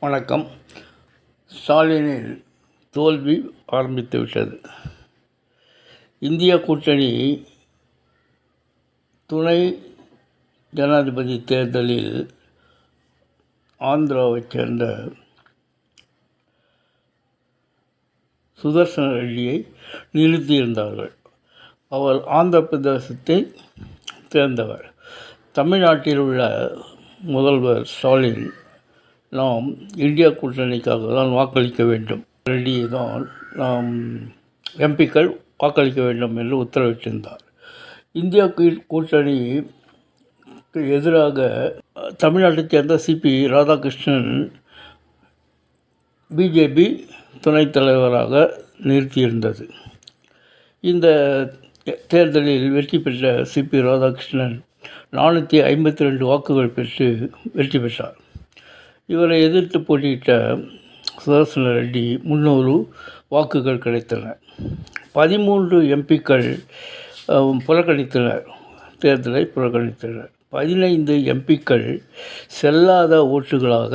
வணக்கம். ஸ்டாலினில் தோல்வி ஆரம்பித்து விட்டது. இந்திய கூட்டணி துணை ஜனாதிபதி தேர்தலில் ஆந்திராவைச் சேர்ந்த சுதர்சன ரெட்டியை நிறுத்தியிருந்தார்கள். அவர் ஆந்திர பிரதேசத்தை சேர்ந்தவர். தமிழ்நாட்டில் உள்ள முதல்வர் ஸ்டாலின் நாம் இந்தியா கூட்டணிக்காக தான் வாக்களிக்க வேண்டும். ரெடியை தான் நாம் எம்பிக்கள் வாக்களிக்க வேண்டும் என்று உத்தரவிட்டிருந்தார். இந்தியா கூட்டணி கூட்டணிக்கு எதிராக தமிழ்நாட்டைச் சேர்ந்த சிபி ராதாகிருஷ்ணன் பிஜேபி துணைத் தலைவராக நிறுத்தியிருந்தது. இந்த தேர்தலில் வெற்றி பெற்ற சிபி ராதாகிருஷ்ணன் நானூற்றி ஐம்பத்தி ரெண்டு வாக்குகள் பெற்று வெற்றி பெற்றார். இவரை எதிர்த்து போட்டியிட்ட சுதர்சன ரெட்டி முன்னூறு வாக்குகள் கிடைத்தன பதிமூன்று எம்பிக்கள் புறக்கணித்தனர். தேர்தலை புறக்கணித்தனர். பதினைந்து எம்பிக்கள் செல்லாத ஓட்டுகளாக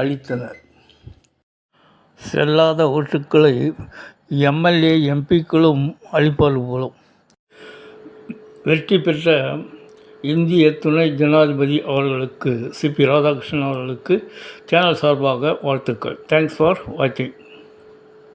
அளித்தனர். செல்லாத ஓட்டுக்களை எம்எல்ஏ எம்பிக்களும் அளிப்பார்கள் போலும் வெற்றி பெற்ற இந்திய துணை ஜனாதிபதி அவர்களுக்கு சிபி ராதாகிருஷ்ணன் அவர்களுக்கு சேனல் சார்பாக வாழ்த்துக்கள். தேங்க்ஸ் ஃபார் வாட்சிங்